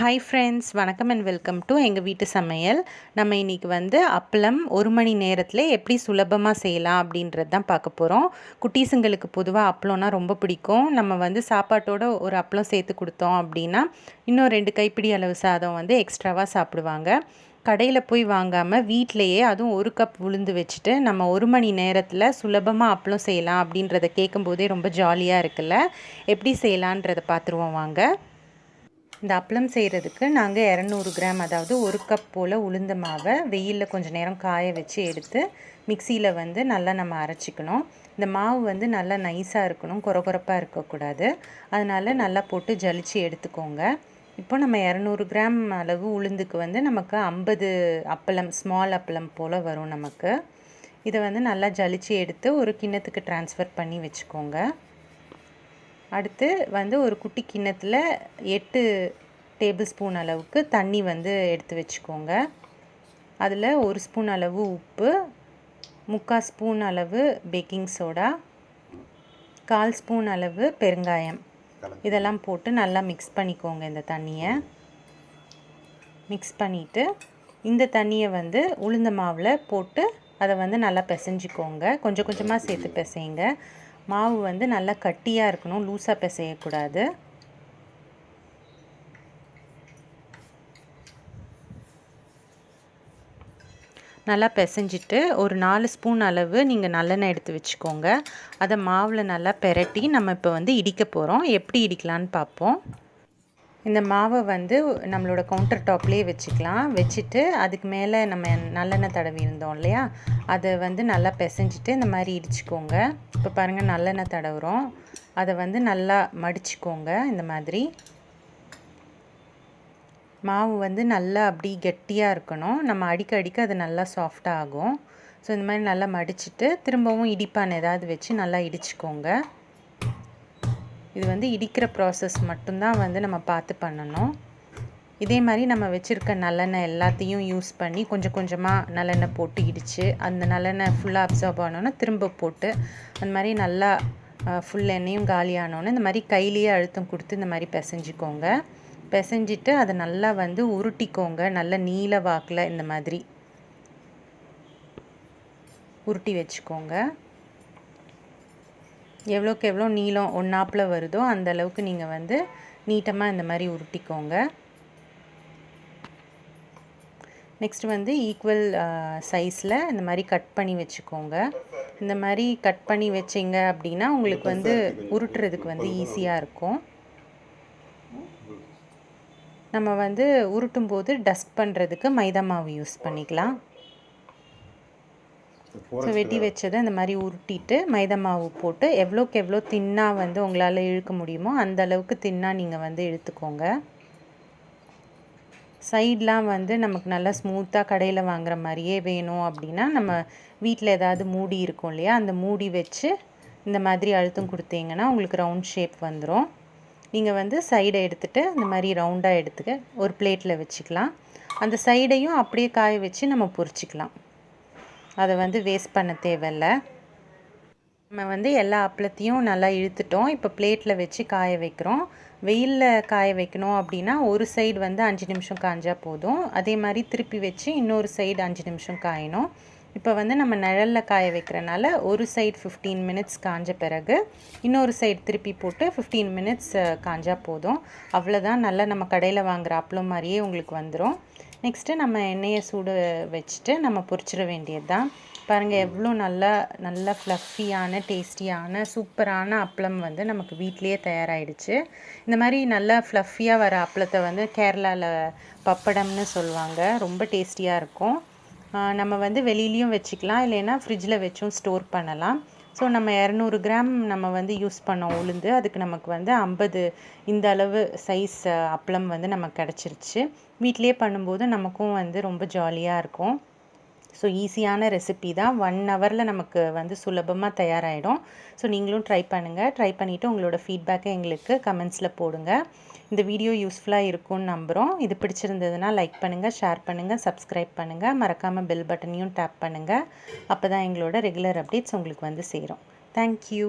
Hi friends வணக்கம் and welcome to எங்கள் வீட்டு சமையல். நம்ம இன்றைக்கி வந்து அப்பளம் ஒரு மணி நேரத்தில் எப்படி சுலபமாக செய்யலாம் அப்படின்றது தான் பார்க்க போகிறோம் குட்டீஸுங்களுக்கு பொதுவாக அப்பளம்னா ரொம்ப பிடிக்கும். நம்ம வந்து சாப்பாட்டோட ஒரு அப்பளம் சேர்த்து கொடுத்தோம் அப்படின்னா இன்னும் ரெண்டு கைப்பிடி அளவு சாதம் வந்து எக்ஸ்ட்ராவாக சாப்பிடுவாங்க. கடையில் போய் வாங்காமல் வீட்டிலையே அதுவும் ஒரு கப் உளுந்து வச்சுட்டு நம்ம ஒரு மணி நேரத்தில் சுலபமாக அப்பளம் செய்யலாம் அப்படின்றத கேட்கும்போதே ரொம்ப ஜாலியாக இருக்குல்ல? எப்படி செய்யலான்றதை பார்த்துருவோம் வாங்க. இந்த அப்பளம் செய்கிறதுக்கு நாங்கள் இரநூறு கிராம் அதாவது ஒரு கப் போல் உளுந்த மாவை வெயிலில் கொஞ்சம் நேரம் காய வச்சு எடுத்து மிக்சியில் வந்து நல்லா நம்ம அரைச்சிக்கணும். இந்த மாவு வந்து நல்லா நைஸாக இருக்கணும் குறகுறப்பாக இருக்கக்கூடாது. அதனால் நல்லா போட்டு ஜலிச்சு எடுத்துக்கோங்க. இப்போ நம்ம இரநூறு கிராம் அளவு உளுந்துக்கு வந்து நமக்கு ஐம்பது அப்பளம் ஸ்மால் அப்பளம் போல் வரும் நமக்கு. இதை வந்து நல்லா ஜலிச்சு எடுத்து ஒரு கிண்ணத்துக்கு ட்ரான்ஸ்ஃபர் பண்ணி வச்சுக்கோங்க. அடுத்து வந்து ஒரு குட்டி கிண்ணத்தில் எட்டு டேபிள் ஸ்பூன் அளவுக்கு தண்ணி வந்து எடுத்து வச்சுக்கோங்க. அதில் ஒரு ஸ்பூன் அளவு உப்பு முக்கால் ஸ்பூன் அளவு பேக்கிங் சோடா கால் ஸ்பூன் அளவு பெருங்காயம். இதெல்லாம் போட்டு நல்லா மிக்ஸ் பண்ணிக்கோங்க இந்த தண்ணியை. மிக்ஸ் பண்ணிவிட்டு இந்த தண்ணியை வந்து உளுந்த மாவில் போட்டு அதை வந்து நல்லா பிசைஞ்சிக்கோங்க. கொஞ்சம் கொஞ்சமாக சேர்த்து பிசைங்க. மாவு வந்து நல்லா கட்டியாக இருக்கணும் லூஸாக பிசையக்கூடாது நல்லா பிசைஞ்சிட்டு ஒரு நாலு ஸ்பூன் அளவு நீங்கள் நல்லெண்ணெய் எடுத்து வச்சுக்கோங்க. அதை மாவில் நல்லா பெரட்டி நம்ம இப்போ வந்து இடிக்க போகிறோம் எப்படி இடிக்கலான்னு பார்ப்போம் இந்த மாவை வந்து நம்மளோட கவுண்டர் டாப்லேயே வச்சுக்கலாம். வச்சுட்டு அதுக்கு மேலே நம்ம நல்லெண்ணெய் தடவி இருந்தோம் இல்லையா? அதை வந்து நல்லா பிசைஞ்சிட்டு இந்த மாதிரி இடிச்சுக்கோங்க. இப்போ பாருங்கள் நல்லெண்ணெய் தடவுறோம். அதை வந்து நல்லா மடிச்சுக்கோங்க இந்த மாதிரி. மாவு வந்து நல்லா அப்படி கெட்டியாக இருக்கணும். நம்ம அடிக்க அடிக்க அது நல்லா சாஃப்டாக ஆகும். ஸோ இந்த மாதிரி நல்லா மடிச்சுட்டு திரும்பவும் இடிப்பான் ஏதாவது வச்சு நல்லா இடிச்சுக்கோங்க. இது வந்து இடிக்கிற ப்ராசஸ் மட்டும்தான் வந்து நம்ம பார்த்து பண்ணணும். இதே மாதிரி நம்ம வச்சுருக்க நல்லெண்ணெய் எல்லாத்தையும் யூஸ் பண்ணி கொஞ்சம் கொஞ்சமாக நல்லெண்ணெய் போட்டு இடித்து அந்த நல்லெண்ணெய் ஃபுல்லாக அப்சர்வ் ஆனோன்னா திரும்ப போட்டு அந்த மாதிரி நல்லா ஃபுல் எண்ணெயும் காலியானோன்னு இந்த மாதிரி கையிலேயே அழுத்தம் கொடுத்து இந்த மாதிரி பிசைஞ்சிக்கோங்க. பிசைஞ்சிட்டு அதை நல்லா வந்து உருட்டிக்கோங்க. நல்ல நீல வாக்கில் இந்த மாதிரி. உருட்டி வச்சுக்கோங்க. எவ்வளோக்கு எவ்வளோ நீளம் ஒன்றாப்பில் வருதோ அந்த அளவுக்கு நீங்கள் வந்து நீட்டமாக இந்த மாதிரி உருட்டிக்கோங்க. நெக்ஸ்ட் வந்து ஈக்குவல் சைஸில் இந்த மாதிரி கட் பண்ணி வச்சுக்கோங்க. இந்த மாதிரி கட் பண்ணி வச்சிங்க அப்படின்னா உங்களுக்கு வந்து உருட்டுறதுக்கு வந்து ஈஸியாக இருக்கும். நம்ம வந்து உருட்டும் போது டஸ்ட் பண்ணுறதுக்கு மைதா மாவு யூஸ் பண்ணிக்கலாம். ஸோ வெட்டி வச்சதை இந்த மாதிரி உருட்டிட்டு மைதா மாவு போட்டு எவ்வளோக்கு எவ்வளோ தின்னாக வந்து உங்களால் இழுக்க முடியுமோ அந்த அளவுக்கு தின்னாக நீங்கள் வந்து இழுத்துக்கோங்க சைட்லாம் வந்து நமக்கு நல்லா ஸ்மூத்தாக கடையில் வாங்குற மாதிரியே வேணும் அப்படின்னா நம்ம வீட்டில் ஏதாவது மூடி இருக்கும் இல்லையா? அந்த மூடி வச்சு இந்த மாதிரி அழுத்தம் கொடுத்தீங்கன்னா உங்களுக்கு ரவுண்ட் ஷேப் வந்துடும் நீங்கள் வந்து சைடை எடுத்துகிட்டு இந்த மாதிரி ரவுண்டாக எடுத்துக்க. ஒரு பிளேட்டில் வச்சுக்கலாம். அந்த சைடையும் அப்படியே காய வச்சு நம்ம பொரிச்சிக்கலாம். அதை வந்து வேஸ்ட் பண்ண தேவையில்ல. நம்ம வந்து எல்லா அப்பளத்தையும் நல்லா இழுத்துட்டோம். இப்போ பிளேட்டில் வச்சு காய வைக்கிறோம். வெயிலில் காய வைக்கணும் அப்படின்னா ஒரு சைடு வந்து அஞ்சு நிமிஷம் காஞ்சால் போதும். அதே மாதிரி திருப்பி வச்சு இன்னொரு சைடு அஞ்சு நிமிஷம் காயணும். இப்போ வந்து நம்ம நிழலில் காய வைக்கிறனால ஒரு சைடு ஃபிஃப்டீன் மினிட்ஸ் காஞ்ச பிறகு இன்னொரு சைடு திருப்பி போட்டு ஃபிஃப்டீன் மினிட்ஸ் காஞ்சால் போதும். அவ்வளோதான் நல்லா நம்ம கடையில் வாங்குகிற அப்பளம் மாதிரியே உங்களுக்கு வந்துடும் நெக்ஸ்ட்டு நம்ம எண்ணெயை சூடு வச்சுட்டு நம்ம பொரிச்சிட வேண்டியது தான் பாருங்கள் எவ்வளோ நல்லா நல்ல ஃப்ளஃபியான டேஸ்டியான சூப்பரான அப்பளம் வந்து நமக்கு வீட்லேயே தயாராகிடுச்சு இந்த மாதிரி நல்லா ஃப்ளஃபியாக வர அப்பளத்தை வந்து கேரளாவில் பப்படம்னு சொல்லுவாங்க. ரொம்ப டேஸ்டியாக இருக்கும். நம்ம வந்து வெளியிலையும் வச்சுக்கலாம். இல்லைன்னா ஃப்ரிட்ஜில் வச்சும் ஸ்டோர் பண்ணலாம். ஸோ நம்ம இரநூறு கிராம் நம்ம வந்து யூஸ் பண்ணோம் உளுந்து. அதுக்கு நமக்கு வந்து ஐம்பது இந்த அளவு சைஸ் அப்பளம் வந்து நமக்கு கிடச்சிருச்சு. வீட்டிலே பண்ணும்போது நமக்கும் வந்து ரொம்ப ஜாலியாக இருக்கும். ஸோ ஈஸியான ரெசிபி தான். ஒன் ஹவரில் நமக்கு வந்து சுலபமாக தயாராகிடும் ஸோ நீங்களும் ட்ரை பண்ணுங்கள் ட்ரை பண்ணிவிட்டு உங்களோட ஃபீட்பேக்கை எங்களுக்கு கமெண்ட்ஸில் போடுங்க. இந்த வீடியோ யூஸ்ஃபுல்லாக இருக்கும்னு நம்புகிறோம் இது பிடிச்சிருந்ததுன்னா லைக் பண்ணுங்கள் ஷேர் பண்ணுங்கள் சப்ஸ்கிரைப் பண்ணுங்கள் மறக்காமல் பெல் பட்டனையும் டேப் பண்ணுங்கள் அப்போ தான் எங்களோட ரெகுலர் அப்டேட்ஸ் உங்களுக்கு வந்து சேரும். தேங்க்யூ